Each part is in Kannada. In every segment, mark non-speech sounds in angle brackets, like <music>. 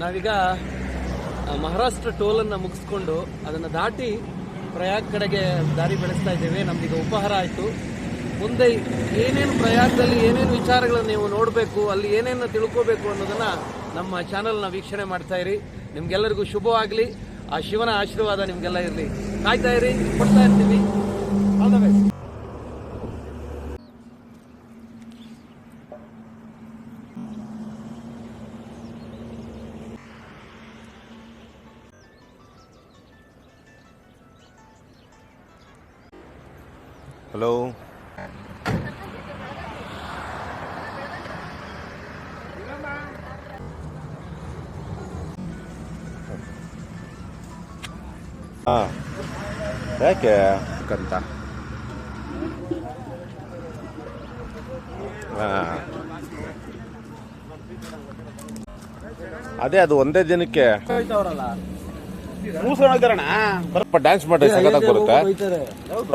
ನಾವೀಗ ಮಹಾರಾಷ್ಟ್ರ ಮಹಾರಾಷ್ಟ್ರ ಟೋಲನ್ನು ಮುಗಿಸ್ಕೊಂಡು ಅದನ್ನು ದಾಟಿ ಪ್ರಯಾಗ್ ಕಡೆಗೆ ದಾರಿ ಬೆಳೆಸ್ತಾ ಇದ್ದೇವೆ. ನಮ್ದೀಗ ಉಪಹಾರ ಆಯಿತು. ಮುಂದೆ ಏನೇನು ಪ್ರಯಾಗದಲ್ಲಿ ಏನೇನು ವಿಚಾರಗಳನ್ನು ನೀವು ನೋಡಬೇಕು, ಅಲ್ಲಿ ಏನೇನು ತಿಳ್ಕೋಬೇಕು ಅನ್ನೋದನ್ನ ನಮ್ಮ ಚಾನಲ್ನ ವೀಕ್ಷಣೆ ಮಾಡ್ತಾ ಇರಿ. ನಿಮ್ಗೆಲ್ಲರಿಗೂ ಶುಭವಾಗಲಿ ಆ ಶಿವನ ಆಶೀರ್ವಾದ ನಿಮ್ಗೆಲ್ಲ ಇರಲಿ. ಕಾಯ್ತಾ ಇರಿ, ಕೊಡ್ತಾ ಇರ್ತೀವಿ. ಆಲ್ ಹಲೋ ಹಾಂ ಯಾಕೆ ಕಂತ ಹಾಂ ಅದೇ ಅದು ಒಂದೇ ದಿನಕ್ಕೆ ಬರಪ್ಪ ಡ್ಯಾನ್ಸ್ ಮಾಡಿ ಸಖತ್ತಾಗಿ ಬರುತ್ತೆ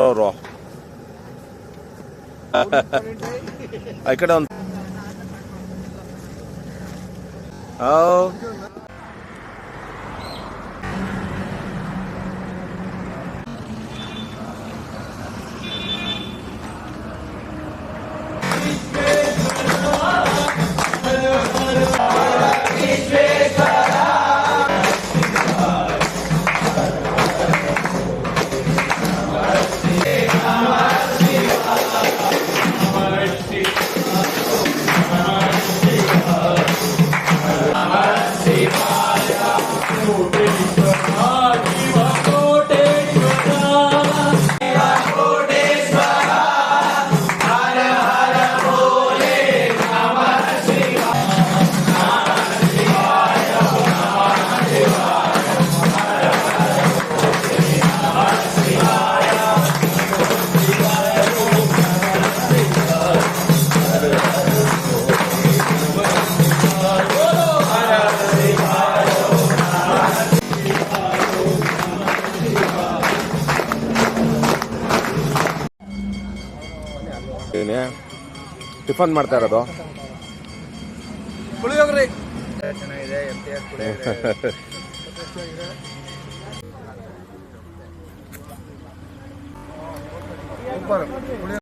ಅವರು ఇక్కడ ఉంది. ಟಿಫನ್ ಮಾಡ್ತಾ ಇರೋದು? ಪುಳಿಯೋಗ್ರಿ. <laughs>